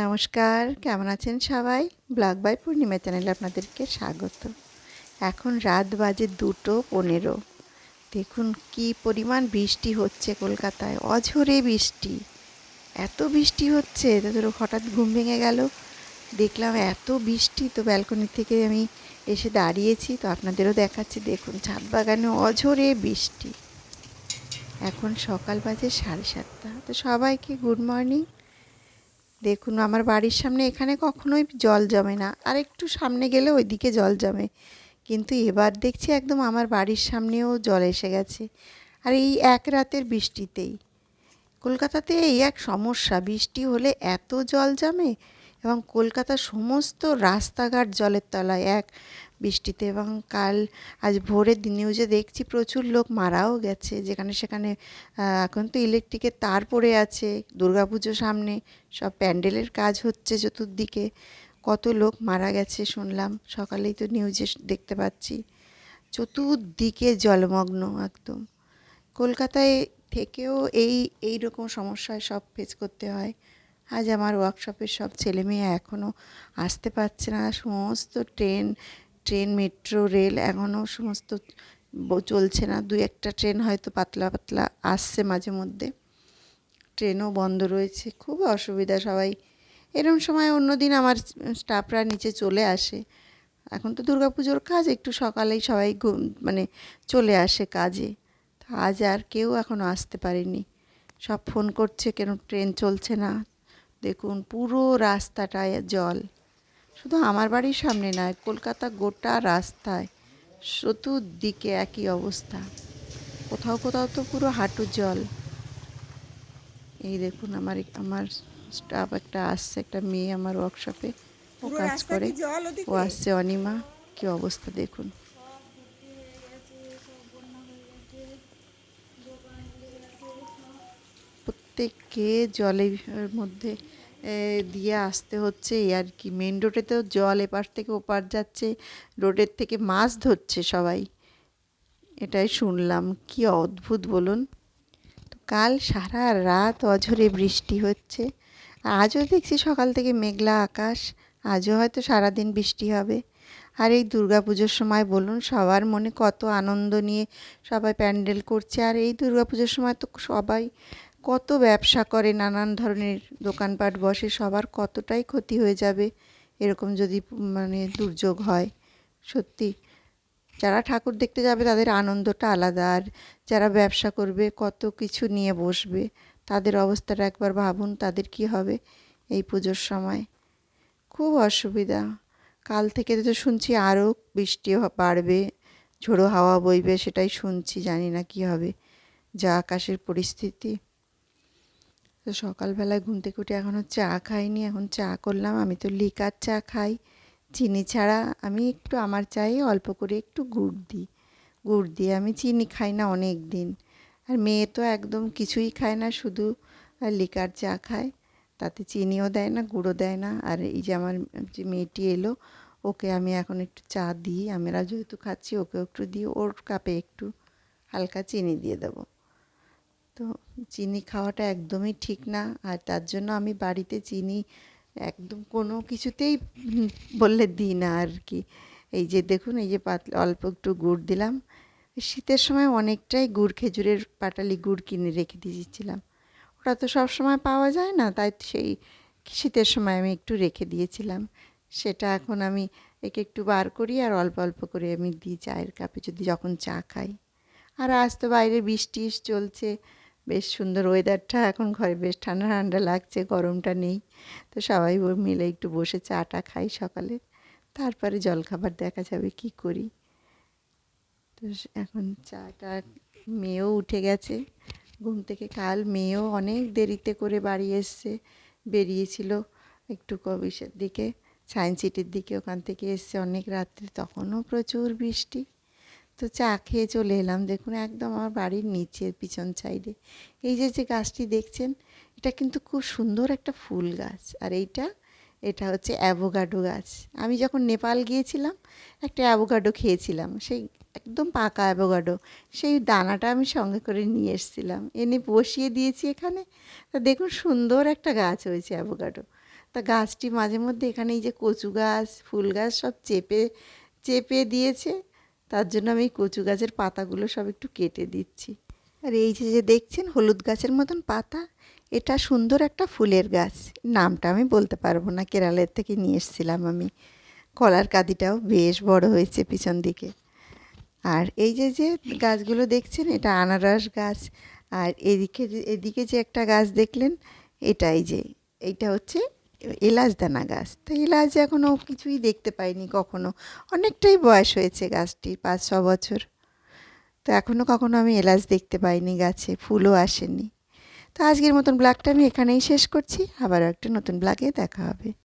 নমস্কার, কেমন আছেন সবাই? ব্লগ বাই পূর্ণিমা চ্যানেলে আপনাদেরকে স্বাগত। এখন রাত বাজে দুটো পনেরো। দেখুন কি পরিমাণ বৃষ্টি হচ্ছে কলকাতায়, অঝরে বৃষ্টি। এত বৃষ্টি হচ্ছে তো ধরো হঠাৎ ঘুম ভেঙে গেল। দেখলাম এত বৃষ্টি, তো ব্যালকনি থেকে আমি এসে দাঁড়িয়েছি, তো আপনাদেরও দেখাচ্ছি। দেখুন ছাদ বাগানে অঝরে বৃষ্টি। এখন সকাল বাজে সাড়ে সাতটা। তো সবাইকে গুড মর্নিং। দেখুন, আমার বাড়ির সামনে এখানে কখনোই জল জমে না। আর একটু সামনে গেলে ওইদিকে জল জমে। কিন্তু এবার দেখছি একদম আমার বাড়ির সামনেও জল এসে গেছে। আর এই এক রাতের বৃষ্টিতেই। কলকাতাতে এই এক সমস্যা, বৃষ্টি হলে এত জল জমে এবং কলকাতার সমস্ত রাস্তাঘাট জলের তলায়। এক বৃষ্টিতে এবং কাল, আজ ভোরের নিউজে দেখছি প্রচুর লোক মারাও গেছে। যেখানে সেখানে এখন তো ইলেকট্রিকের তার পড়ে আছে, দুর্গাপুজো সামনে, সব প্যান্ডেলের কাজ হচ্ছে চতুর্দিকে। কত লোক মারা গেছে শুনলাম, সকালেই তো নিউজে দেখতে পাচ্ছি। চতুর্দিকে জলমগ্ন একদম। কলকাতায় থেকেও এই এই রকম সমস্যায় সব ফেস করতে হয়। আজ আমার ওয়ার্কশপের সব ছেলে মেয়ে এখনও আসতে পারছে না। সমস্ত ট্রেন ট্রেন, মেট্রো, রেল এখনও সমস্ত চলছে না। দু একটা ট্রেন হয়তো পাতলা পাতলা আসছে মাঝে মধ্যে। ট্রেনও বন্ধ রয়েছে। খুব অসুবিধা সবাই। এরকম সময় অন্য দিন আমার স্টাফরা নিচে চলে আসে। এখন তো দুর্গাপুজোর কাজ, একটু সকালেই সবাই মানে চলে আসে কাজে। আজ আর কেউ এখনও আসতে পারেনি। সব ফোন করছে কেন ট্রেন চলছে না। দেখুন পুরো রাস্তাটায় জল। শুধু আমার বাড়ির সামনে নয় কলকাতা গোটা রাস্তায় চতুর্দিকে একই অবস্থা। কোথাও কোথাও তো পুরো হাঁটু জল। এই দেখুন আমার আমার স্টাফ একটা আসছে একটা মেয়ে আমার ওয়ার্কশপে ও কাজ করে? ও আসছে অনিমা কি অবস্থা দেখুন। প্রত্যেককে জলের মধ্যে দিয়ে আসতে হচ্ছে আর কি। মেন রোডে তো জল এপার থেকে ওপার যাচ্ছে রোডের থেকে মাছ ধরছে সবাই। এটাই শুনলাম, কি অদ্ভুত বলুন। তো কাল সারা রাত অঝরে বৃষ্টি হচ্ছে আজও দেখছি সকাল থেকে মেঘলা আকাশ, আজও হয়তো সারাদিন বৃষ্টি হবে। আর এই দুর্গাপুজোর সময় বলুন, সবার মনে কত আনন্দ নিয়ে সবাই প্যান্ডেল করছে, আর এই দুর্গাপুজোর সময় তো সবাই কত ব্যবসা করে, নানান ধরনের দোকানপাট বসে, সবার কতটাই ক্ষতি হয়ে যাবে? এরকম যদি মানে দুর্যোগ হয়, সত্যি। যারা ঠাকুর দেখতে যাবে, তাদের আনন্দটা আলাদা। আর যারা ব্যবসা করবে, কত কিছু নিয়ে বসবে, তাদের অবস্থাটা একবার ভাবুন, তাদের কি হবে এই পুজোর সময়? খুব অসুবিধা। কাল থেকে তো শুনছি আরও বৃষ্টি বাড়বে, ঝোড়ো হাওয়া বইবে, সেটাই শুনছি, জানি না কি হবে। যা আকাশের পরিস্থিতি। তো সকালবেলায় ঘুম থেকে উঠে এখনও চা খাইনি, এখন চা করলাম। আমি তো লিকার চা খাই। চিনি ছাড়া আমি একটু আমার চায়ে অল্প করে একটু গুড় দিই। গুড় দিয়ে আমি চিনি খাই না অনেক দিন আর মেয়ে তো একদম কিছুই খায় না, শুধু লিকার চা খায়। তাতে চিনিও দেয় না গুঁড়ো দেয় না। আর এই যে আমার যে মেয়েটি এলো, ওকে আমি এখন একটু চা দিই। আমরা যেহেতু খাচ্ছি ওকে একটু দিই। ওর কাপে একটু হালকা চিনি দিয়ে দেবো। তো চিনি খাওয়াটা একদমই ঠিক না। আর তার জন্য আমি বাড়িতে চিনি একদম কোনো কিছুতেই বললে দিই না আর কি। এই যে দেখুন, এই যে পাতলা অল্প একটু গুড় দিলাম। শীতের সময় অনেকটাই গুড়, খেজুরের পাটালি গুড় কিনে রেখে দিয়েছিলাম। ওটা তো সব সময় পাওয়া যায় না, তাই সেই শীতের সময় আমি একটু রেখে দিয়েছিলাম। সেটা এখন আমি একে একটু বার করি আর অল্প অল্প করে আমি দিই চায়ের কাপে যদি যখন চা খাই। আর আজ তো বাইরে বৃষ্টি চলছে। বেশ সুন্দর ওয়েদারটা এখন ঘরে বেশ ঠান্ডা ঠান্ডা লাগছে, গরমটা নেই। তো সবাই মিলে একটু বসে চাটা খাই সকালে। তারপরে জলখাবার দেখা যাবে কি করি। তো এখন চাটা মেয়েও উঠে গেছে। ঘুম থেকে কাল মেয়েও অনেক দেরিতে করে বাড়ি এসছে, বেরিয়েছিল একটু কবিসের দিকে, সায়েন্স সিটির দিকে। ওখান থেকে এসছে অনেক রাত্রে, তখনও প্রচুর বৃষ্টি। তো চা খেয়ে চলে এলাম। দেখুন, একদম আমার বাড়ির নিচে পিছন সাইডে এই যে যে গাছটি দেখছেন, এটা কিন্তু খুব সুন্দর একটা ফুল গাছ। আর এইটা, এটা হচ্ছে অ্যাভোগাডো গাছ। আমি যখন নেপাল গিয়েছিলাম, একটা অ্যাভোগাডো খেয়েছিলাম। সেই একদম পাকা অ্যাভোগাডো সেই দানাটা আমি সঙ্গে করে নিয়ে এসেছিলাম। এনে বসিয়ে দিয়েছি এখানে। তা দেখুন, সুন্দর একটা গাছ হয়েছে অ্যাভোগাডো তা গাছটি মাঝে মধ্যে এখানে এই যে কচু গাছ, ফুল গাছ সব চেপে চেপে দিয়েছে। তার জন্য আমি কচু গাছের পাতাগুলো সব একটু কেটে দিচ্ছি। আর এই যে যে দেখছেন হলুদ গাছের মতন পাতা, এটা সুন্দর একটা ফুলের গাছ। নামটা আমি বলতে পারব না, কেরালের থেকে নিয়ে এসেছিলাম আমি। কলার কাদিটাও বেশ বড় হয়েছে পিছন দিকে। আর এই যে যে গাছগুলো দেখছেন, এটা আনারস গাছ। আর এদিকে এদিকে যে একটা গাছ দেখলেন, এটাই যে, এইটা হচ্ছে এলাচ দানা গাছ। তো এলাচ এখনও কিছুই দেখতে পাইনি কখনো। অনেকটাই বয়স হয়েছে গাছটির, পাঁচ, ছ বছর। তো এখনও কখনো আমি এলাচ দেখতে পাইনি গাছে, ফুলও আসেনি। তো আজকের মতন ব্লগটা আমি এখানেই শেষ করছি। আবারও একটা নতুন ব্লগে দেখা হবে।